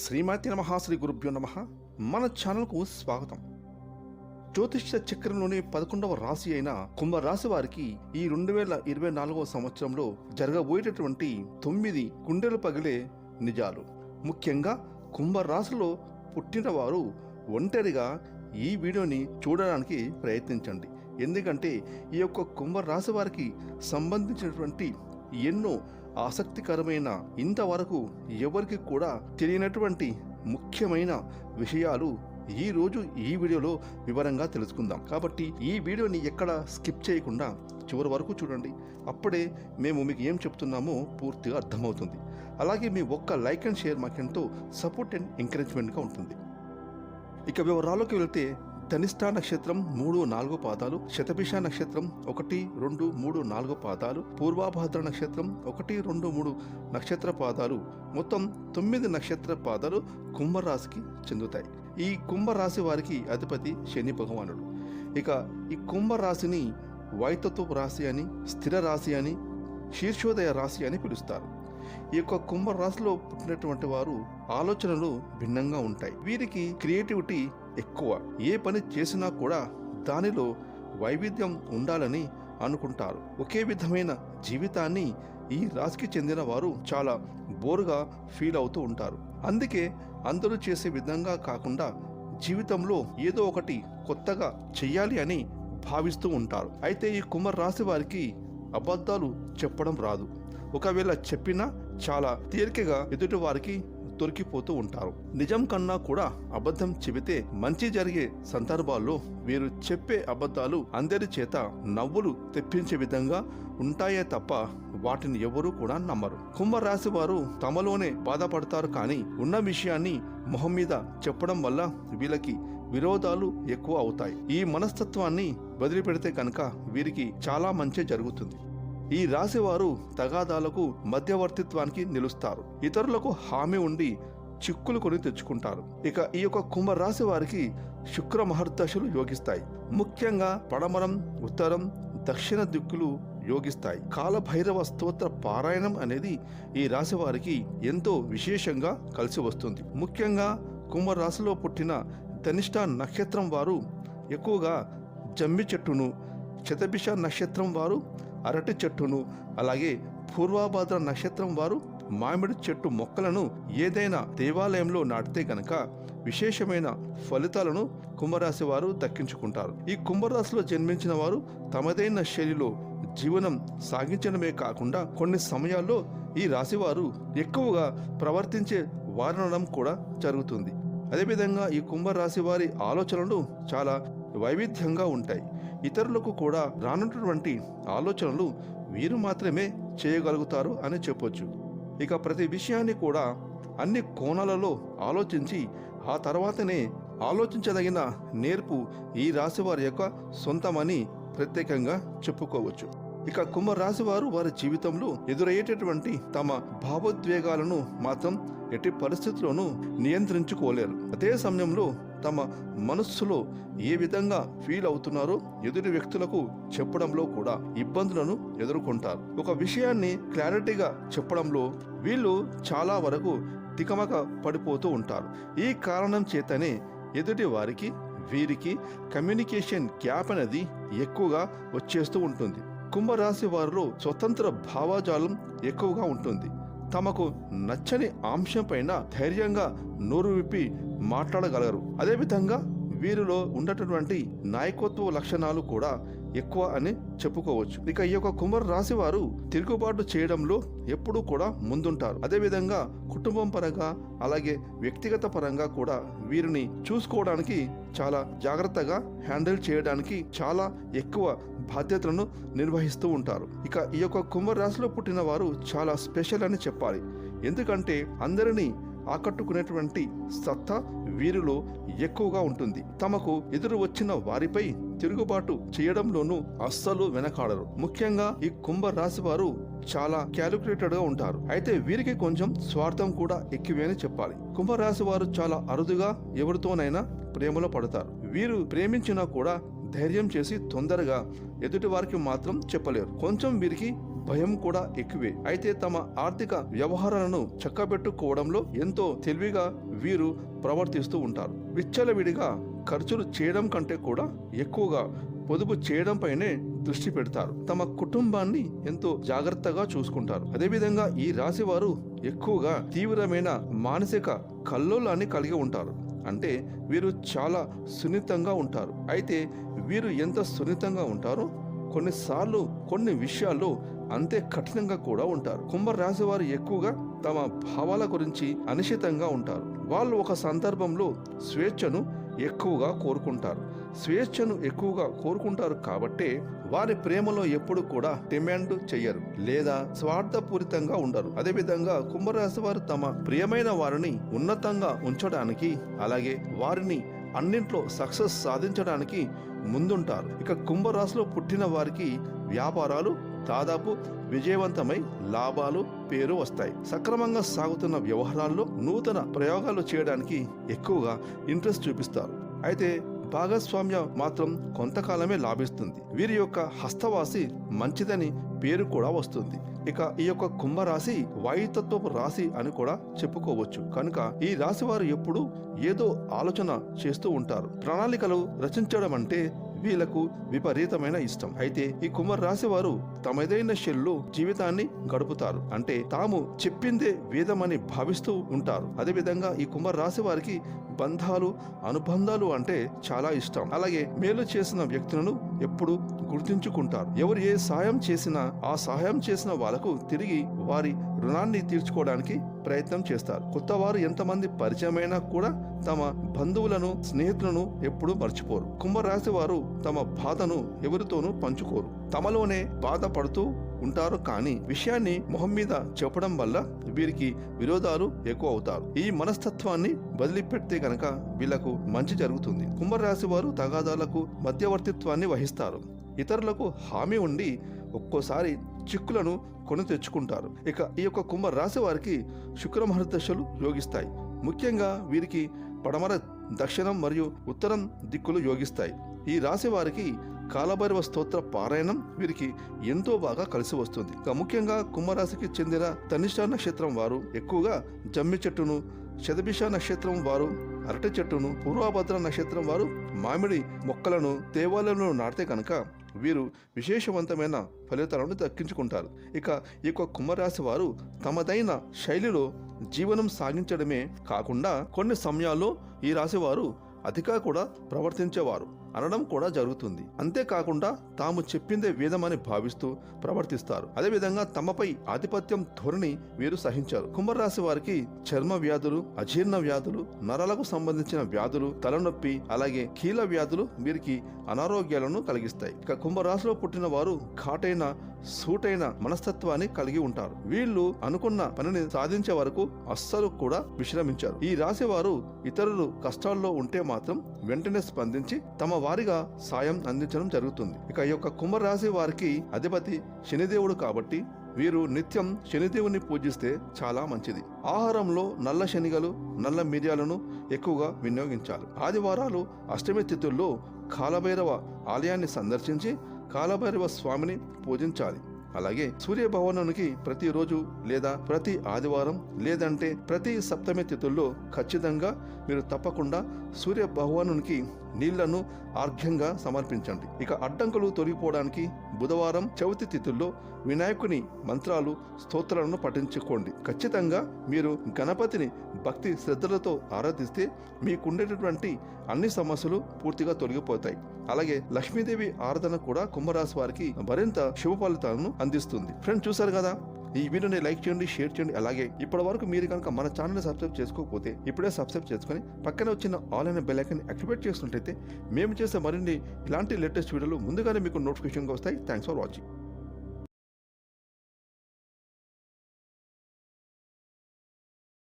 శ్రీమతి నమ శ్రీ గురుభ్యో నమ. మన ఛానల్కు స్వాగతం. జ్యోతిష్య చక్రంలోని పదకొండవ రాశి అయిన కుంభరాశి వారికి ఈ రెండు వేల ఇరవై నాలుగవ సంవత్సరంలో జరగబోయేటటువంటి తొమ్మిది గుండెలు పగిలే నిజాలు. ముఖ్యంగా కుంభరాశిలో పుట్టిన వారు ఒంటరిగా ఈ వీడియోని చూడడానికి ప్రయత్నించండి. ఎందుకంటే ఈ యొక్క కుంభరాశి వారికి సంబంధించినటువంటి ఎన్నో ఆసక్తికరమైన ఇంతవరకు ఎవరికి కూడా తెలియనటువంటి ముఖ్యమైన విషయాలు ఈ రోజు ఈ వీడియోలో వివరంగా తెలుసుకుందాం. కాబట్టి ఈ వీడియోని ఎక్కడ స్కిప్ చేయకుండా చివరి వరకు చూడండి. అప్పుడే మేము మీకు ఏం చెప్తున్నామో పూర్తిగా అర్థమవుతుంది. అలాగే మీ ఒక్క లైక్ అండ్ షేర్ మాకెంతో సపోర్ట్ అండ్ ఎంకరేజ్మెంట్గా ఉంటుంది. ఇక వివరాల్లోకి వెళ్తే ధనిష్ఠా నక్షత్రం మూడు నాలుగు పాదాలు శతభిష నక్షత్రం ఒకటి రెండు మూడు నాలుగు పాదాలు పూర్వాభాద్ర నక్షత్రం ఒకటి రెండు మూడు నక్షత్ర పాదాలు. మొత్తం తొమ్మిది నక్షత్ర పాదాలు కుంభరాశికి చెందుతాయి. ఈ కుంభరాశి వారికి అధిపతి శని భగవానుడు. ఇక ఈ కుంభరాశిని వైతత్వ రాశి అని స్థిర రాశి అని శీర్షోదయ రాశి అని పిలుస్తారు. ఈ యొక్క కుంభ రాశిలో పుట్టినటువంటి వారు ఆలోచనలు భిన్నంగా ఉంటాయి. వీరికి క్రియేటివిటీ ఎక్కువ. ఏ పని చేసినా కూడా దానిలో వైవిధ్యం ఉండాలని అనుకుంటారు. ఒకే విధమైన జీవితాన్ని ఈ రాశికి చెందిన వారు చాలా బోరుగా ఫీల్ అవుతూ ఉంటారు. అందుకే అందరూ చేసే విధంగా కాకుండా జీవితంలో ఏదో ఒకటి కొత్తగా చెయ్యాలి అని భావిస్తూ ఉంటారు. అయితే ఈ కుమార్ రాశి వారికి అబద్ధాలు చెప్పడం రాదు. ఒకవేళ చెప్పినా చాలా తేలికగా ఎదుటి వారికి దొరికిపోతూ ఉంటారు. నిజం కన్నా కూడా అబద్ధం చెబితే మంచి జరిగే సందర్భాల్లో వీరు చెప్పే అబద్ధాలు అందరి చేత నవ్వులు తెప్పించే విధంగా ఉంటాయే తప్ప వాటిని ఎవరూ కూడా నమ్మరు. కుంభరాశి వారు తమలోనే బాధపడతారు కానీ ఉన్న విషయాన్ని మొహం మీద చెప్పడం వల్ల వీళ్ళకి విరోధాలు ఎక్కువ అవుతాయి. ఈ మనస్తత్వాన్ని వదిలిపెడితే కనుక వీరికి చాలా మంచి జరుగుతుంది. ఈ రాశివారు తగాదాలకు మధ్యవర్తిత్వానికి నిలుస్తారు. ఇతరులకు హామీ ఉండి చిక్కులు కొని తెచ్చుకుంటారు. ఇక ఈ యొక్క కుంభరాశి వారికి శుక్ర మహర్దశలు యోగిస్తాయి. ముఖ్యంగా పడమరం ఉత్తరం దక్షిణ దిక్కులు యోగిస్తాయి. కాలభైరవ స్తోత్ర పారాయణం అనేది ఈ రాశి వారికి ఎంతో విశేషంగా కలిసి వస్తుంది. ముఖ్యంగా కుంభరాశిలో పుట్టిన ధనిష్ట నక్షత్రం వారు ఎక్కువగా జమ్మి చెట్టును శతభిష నక్షత్రం వారు అరటి చెట్టును అలాగే పూర్వాభాద్ర నక్షత్రం వారు మామిడి చెట్టు మొక్కలను ఏదైనా దేవాలయంలో నాటితే గనక విశేషమైన ఫలితాలను కుంభరాశి వారు దక్కించుకుంటారు. ఈ కుంభరాశిలో జన్మించిన వారు తమదైన శైలిలో జీవనం సాగించడమే కాకుండా కొన్ని సమయాల్లో ఈ రాశివారు ఎక్కువగా ప్రవర్తించే వారణం కూడా జరుగుతుంది. అదేవిధంగా ఈ కుంభరాశి వారి ఆలోచనలు చాలా వైవిధ్యంగా ఉంటాయి. ఇతరులకు కూడా రానున్నటువంటి ఆలోచనలు వీరు మాత్రమే చేయగలుగుతారు అని చెప్పొచ్చు. ఇక ప్రతి విషయాన్ని కూడా అన్ని కోణాలలో ఆలోచించి ఆ తర్వాతనే ఆలోచించదగిన నేర్పు ఈ రాశి వారి యొక్క సొంతమని ప్రత్యేకంగా చెప్పుకోవచ్చు. ఇక కుంభరాశి వారు వారి జీవితంలో ఎదురయ్యేటటువంటి తమ భావోద్వేగాలను మాత్రం ఎట్టి పరిస్థితుల్లోనూ నియంత్రించుకోలేరు. అదే సమయంలో తమ మనస్సులో ఏ విధంగా ఫీల్ అవుతున్నారో ఎదుటి వ్యక్తులకు చెప్పడంలో కూడా ఇబ్బందులను ఎదుర్కొంటారు. ఒక విషయాన్ని క్లారిటీగా చెప్పడంలో వీళ్ళు చాలా వరకు తికమక పడిపోతూ ఉంటారు. ఈ కారణం చేతనే ఎదుటి వారికి వీరికి కమ్యూనికేషన్ గ్యాప్ అనేది ఎక్కువగా వచ్చేస్తూ ఉంటుంది. కుంభరాశి వారిలో స్వతంత్ర భావాజాలం ఎక్కువగా ఉంటుంది. తమకు నచ్చని అంశంపైన ధైర్యంగా నోరు విప్పి మాట్లాడగలరు. అదేవిధంగా వీరిలో ఉన్నటువంటి నాయకత్వ లక్షణాలు కూడా ఎక్కువ అని చెప్పుకోవచ్చు. ఇక ఈ యొక్క కుంభర రాశి వారు తిరుగుబాటు చేయడంలో ఎప్పుడూ కూడా ముందుంటారు. అదేవిధంగా కుటుంబం పరంగా అలాగే వ్యక్తిగత పరంగా కూడా వీరిని చూసుకోవడానికి చాలా జాగ్రత్తగా హ్యాండిల్ చేయడానికి చాలా ఎక్కువ బాధ్యతలను నిర్వహిస్తూ ఉంటారు. ఇక ఈ యొక్క కుంభరాశిలో పుట్టిన వారు చాలా స్పెషల్ అని చెప్పాలి. ఎందుకంటే అందరినీ ఆకట్టుకునేటువంటి సత్తా వీరిలో ఎక్కువగా ఉంటుంది. తమకు ఎదురు వచ్చిన వారిపై తిరుగుబాటు చేయడంలోనూ అస్సలు వెనకాడరు. ముఖ్యంగా ఈ కుంభ రాశి వారు చాలా క్యాలిక్యులేటెడ్గా ఉంటారు. అయితే వీరికి కొంచెం స్వార్థం కూడా ఎక్కువే అని చెప్పాలి. కుంభరాశి వారు చాలా అరుదుగా ఎవరితోనైనా ప్రేమలో పడతారు. వీరు ప్రేమించినా కూడా ధైర్యం చేసి తొందరగా ఎదుటి వారికి మాత్రం చెప్పలేరు. కొంచెం వీరికి భయం కూడా ఎక్కువే. అయితే తమ ఆర్థిక వ్యవహారాలను చక్కబెట్టుకోవడంలో ఎంతో తెలివిగా వీరు ప్రవర్తిస్తూ ఉంటారు. విచ్చలవిడిగా ఖర్చులు చేయడం కంటే కూడా ఎక్కువగా పొదుపు చేయడంపైనే దృష్టి పెడతారు. తమ కుటుంబాన్ని ఎంతో జాగ్రత్తగా చూసుకుంటారు. అదేవిధంగా ఈ రాశి వారు ఎక్కువగా తీవ్రమైన మానసిక కల్లోలాన్ని కలిగి ఉంటారు. అంటే వీరు చాలా సున్నితంగా ఉంటారు. అయితే వీరు ఎంత సున్నితంగా ఉంటారో కొన్నిసార్లు కొన్ని విషయాల్లో అంతే కఠినంగా కూడా ఉంటారు. కుంభరాశి వారు ఎక్కువగా తమ భావాల గురించి అనిశ్చితంగా ఉంటారు. వాళ్ళు ఒక సందర్భంలో స్వేచ్ఛను ఎక్కువగా కోరుకుంటారు. స్వేచ్ఛను ఎక్కువగా కోరుకుంటారు కాబట్టే వారి ప్రేమలో ఎప్పుడు కూడా డిమాండ్ చెయ్యరు లేదా స్వార్థపూరితంగా ఉండరు. అదేవిధంగా కుంభరాశి వారు తమ ప్రియమైన వారిని ఉన్నతంగా ఉంచడానికి అలాగే వారిని అన్నింట్లో సక్సెస్ సాధించడానికి ముందుంటారు. ఇక కుంభరాశిలో పుట్టిన వారికి వ్యాపారాలు దాదాపు విజయవంతమై లాభాలు పేరు వస్తాయి. సక్రమంగా సాగుతున్న వ్యవహారాల్లో నూతన ప్రయోగాలు చేయడానికి ఎక్కువగా ఇంట్రెస్ట్ చూపిస్తారు. అయితే భాగస్వామ్య మాత్రం కొంతకాలమే లాభిస్తుంది. వీరి యొక్క హస్తవాసి మంచిదని పేరు కూడా వస్తుంది. ఇక ఈ యొక్క కుంభరాశి వాయుతత్వపు రాశి అని కూడా చెప్పుకోవచ్చు. కనుక ఈ రాశి వారు ఎప్పుడు ఏదో ఆలోచన చేస్తూ ఉంటారు. ప్రణాళికలు రచించడం అంటే వీళ్ళకు విపరీతమైన ఇష్టం. అయితే ఈ కుమార్ రాశి వారు తమదైన శైలిలో జీవితాన్ని గడుపుతారు. అంటే తాము చెప్పిందే వేదమని భావిస్తూ ఉంటారు. అదేవిధంగా ఈ కుమార్ రాశి వారికి బంధాలు అనుబంధాలు అంటే చాలా ఇష్టం. అలాగే మేలు చేసిన వ్యక్తులను ఎప్పుడు గుర్తుంచుకుంటారు. ఎవరు ఏ సాయం చేసినా ఆ సహాయం చేసిన వాళ్ళకు తిరిగి వారి రుణాన్ని తీర్చుకోవడానికి ప్రయత్నం చేస్తారు. కొత్త వారు ఎంతమంది పరిచయమైనా కూడా తమ బంధువులను స్నేహితులను ఎప్పుడూ మర్చిపోరు. కుంభరాశి వారు తమ బాధను ఎవరితోనూ పంచుకోరు. తమలోనే బాధపడుతూ ఉంటారు కానీ విషయాన్ని మొహం మీద చెప్పడం వల్ల వీరికి విరోధాలు ఎక్కువ అవుతారు ఈ మనస్తత్వాన్ని వదిలిపెడితే గనక వీళ్ళకు మంచి జరుగుతుంది. కుంభరాశి వారు తగాదాలకు మధ్యవర్తిత్వాన్ని వహిస్తారు. ఇతరులకు హామీ ఉండి ఒక్కోసారి చిక్కులను కొని తెచ్చుకుంటారు. ఇక ఈ యొక్క కుంభ రాశి వారికి శుక్ర మహర్దశలు యోగిస్తాయి. ముఖ్యంగా వీరికి పడమర దక్షిణం మరియు ఉత్తరం దిక్కులు యోగిస్తాయి. ఈ రాశి వారికి కాలభైరవ స్తోత్ర పారాయణం వీరికి ఎంతో బాగా కలిసి వస్తుంది. ఇక ముఖ్యంగా కుంభరాశికి చెందిన తనిష్ట నక్షత్రం వారు ఎక్కువగా జమ్మి చెట్టును శతభిష నక్షత్రం వారు అరటి చెట్టును పూర్వభద్ర నక్షత్రం వారు మామిడి మొక్కలను దేవాలయంలో నాటితే కనుక వీరు విశేషవంతమైన ఫలితాలను దక్కించుకుంటారు. ఇక ఈ యొక్క కుంభరాశి వారు తమదైన శైలిలో జీవనం సాగించడమే కాకుండా కొన్ని సమయాల్లో ఈ రాశి వారు అతిగా కూడా ప్రవర్తించేవారు. అనడం కూడా జరుగుతుంది. అంతేకాకుండా తాము చెప్పిందే వేదమని భావిస్తూ ప్రవర్తిస్తారు. అదేవిధంగా తమపై ఆధిపత్యం ధోరణి వీరు సహించారు. కుంభరాశి వారికి చర్మ వ్యాధులు అజీర్ణ వ్యాధులు నరాలకు సంబంధించిన వ్యాధులు తలనొప్పి అలాగే కీల వ్యాధులు వీరికి అనారోగ్యాలను కలిగిస్తాయి. ఇక కుంభరాశిలో పుట్టిన వారు ఘాటైన సూటైన మనస్తత్వాన్ని కలిగి ఉంటారు. వీళ్ళు అనుకున్న పనిని సాధించే వరకు అస్సలు కూడా విశ్రమించారు. ఈ రాశి వారు ఇతరులు కష్టాల్లో ఉంటే మాత్రం వెంటనే స్పందించి తమ వారిగా సాయం అందించడం జరుగుతుంది. ఇక ఈ యొక్క కుంభరాశి వారికి అధిపతి శనిదేవుడు కాబట్టి వీరు నిత్యం శనిదేవుని పూజిస్తే చాలా మంచిది. ఆహారంలో నల్ల శనిగలు నల్ల మిరియాలను ఎక్కువగా వినియోగించాలి. ఆదివారాలు అష్టమి తిథుల్లో కాలభైరవ ఆలయాన్ని సందర్శించి కాలభైరవ స్వామిని పూజించాలి. అలాగే సూర్య భవనానికి ప్రతిరోజు లేదా ప్రతి ఆదివారం లేదంటే ప్రతి సప్తమి తిథుల్లో ఖచ్చితంగా మీరు తప్పకుండా సూర్య భగవానునికి నీళ్ళను ఆర్ఘ్యంగా సమర్పించండి. ఇక అడ్డంకులు తొలగిపోవడానికి బుధవారం చవితి తిథుల్లో వినాయకుని మంత్రాలు స్తోత్రాలను పఠించుకోండి. ఖచ్చితంగా మీరు గణపతిని భక్తి శ్రద్ధలతో ఆరాధిస్తే మీకుండేటటువంటి అన్ని సమస్యలు పూర్తిగా తొలగిపోతాయి. అలాగే లక్ష్మీదేవి ఆరాధన కూడా కుంభరాశి వారికి మరింత శుభ ఫలితాలను అందిస్తుంది. ఫ్రెండ్స్ చూసారు కదా? ఈ వీడియోని లైక్ చేయండి షేర్ చేయండి. అలాగే ఇప్పటి వరకు మీరు కనుక మన ఛానల్ని సబ్స్క్రైబ్ చేసుకోకపోతే ఇప్పుడే సబ్స్క్రైబ్ చేసుకుని పక్కన వచ్చిన ఆల్ అయిన బెల్ ఐకన్ యాక్టివేట్ చేసినట్టయితే మేము చేసే మరిన్ని ఇలాంటి లేటెస్ట్ వీడియోలు ముందుగానే మీకు నోటిఫికేషన్గా వస్తాయి. Thanks for watching